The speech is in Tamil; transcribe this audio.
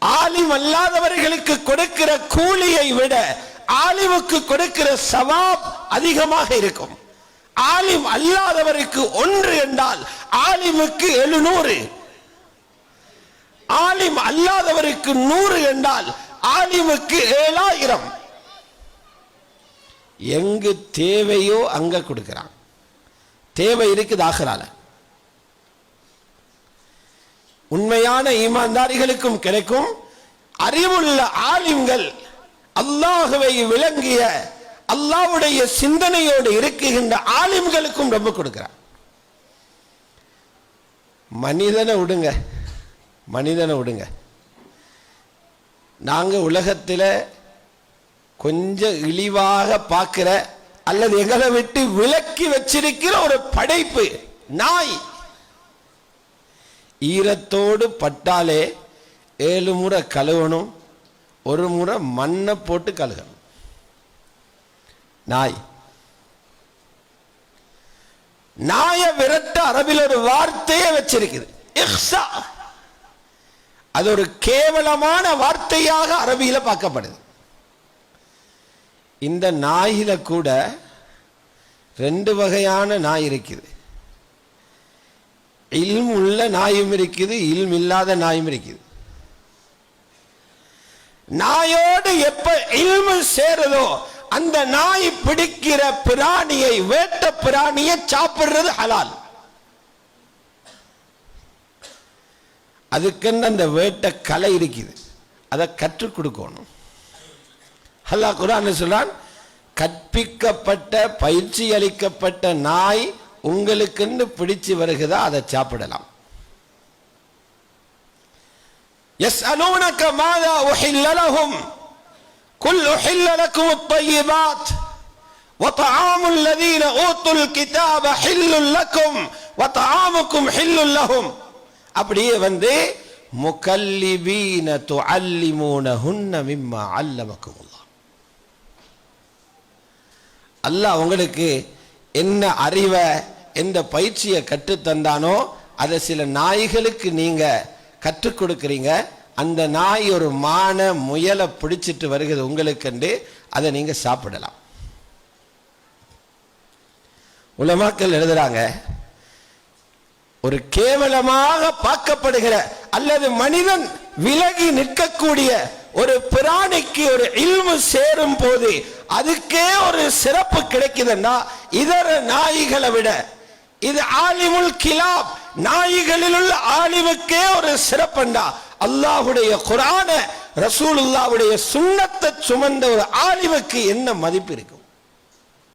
ஆலிம் அல்லாதவர்களுக்கு கொடுக்கிற கூலியை விட ஆலிமுக்கு கொடுக்கிற சவாப் அதிகமாக இருக்கும். ஆலிம் அல்லாதவருக்கு ஒன்று என்றால் ஆலிமுக்கு எழுநூறு. ஆலிம் அல்லாதவருக்கு நூறு என்றால் ஆலிமுக்கு ஏழாயிரம். எங்கு தேவையோ அங்க கொடுக்கிறான். தேவை இருக்குது ஆகிறால உண்மையான ஈமான்தாரிகளுக்கும் கிடைக்கும். அறிவுள்ள ஆலிம்கள் அல்லாஹுவை விளங்கிய அல்லாவுடைய சிந்தனையோடு இருக்குகின்ற ஆலிம்களுக்கும் ரொம்ப கொடுக்கிறார். மனிதனை விடுங்க மனிதனை விடுங்க. நாங்கள் உலகத்தில் கொஞ்சம் இழிவாக பார்க்கிற அல்லது எங்களை விட்டு விலக்கி வச்சிருக்கிற ஒரு படைப்பு நாய். ஈரத்தோடு பட்டாலே ஏழு முறை கழுவணும் ஒரு முறை மண்ணை போட்டு கழுகணும். நாய். நாய விரட்ட அரபில் ஒரு வார்த்தையை வச்சிருக்குது. இஹ்ஸா. அது ஒரு கேவலமான வார்த்தையாக அரபியில பார்க்கப்படுது. இந்த நாயில கூட ரெண்டு வகையான நாய் இருக்குது. இல்ம் உள்ள நாயும் இருக்குது இல்ம் இல்லாத நாயும் இருக்குது. நாயோடு எப்ப இல்மு சேருதோ அந்த நாய் பிடிக்கிற பிராணியை வேட்ட பிராணியை சாப்பிடுறது ஹலால். அதுக்குன்னு அந்த வேட்ட கலை இருக்குது. அதை கற்றுக் கொடுக்கணும். அல்லாஹ் குரான் சொல்றான் கற்பிக்கப்பட்ட பயிற்சி அளிக்கப்பட்ட நாய் உங்களுக்குன்னு பிடிச்சு வருகிறதா அதை சாப்பிடலாம் يسألونك ماذا أحل لهم قل أحل لكم الطيبات وطعام الذين أوتوا الكتاب حل لكم وطعامكم حل لهم அப்படியே வந்து முகல்லிபீன துஅல்லிமூனஹுன்ன மிம்மா அல்லமக்குமுல்லாஹ் அல்லாஹ் உங்களுக்கு என்ன அறிவை எந்த பயிற்சியை கற்றுத்தந்தானோ அதை சில நாய்களுக்கு நீங்க கற்றுக் கொடுக்குறீங்க. அந்த நாய் ஒரு மான முயலை பிடிச்சிட்டு வருகிறது உங்களுக்குண்டு அதை நீங்க சாப்பிடலாம். உலமாக்கள் எழுதுறாங்க ஒரு கேவலமாக பார்க்கப்படுகிற அல்லது மனிதன் விலகி நிற்கக்கூடிய ஒரு பிராணிக்கு ஒரு இல்மு சேரும் போது அதுக்கே ஒரு சிறப்பு கிடைக்குதுன்னா இதர நாய்களை விட இது ஆலிமுல் கிலாப். நாய்களில் உள்ள ஆலிமுக்கே ஒரு சிறப்புண்டா. அல்லாஹுடைய குரான ரசூலுல்லாவுடைய சுண்ணத்தை சுமந்த ஒரு ஆலிமுக்கு என்ன மதிப்பு இருக்கும்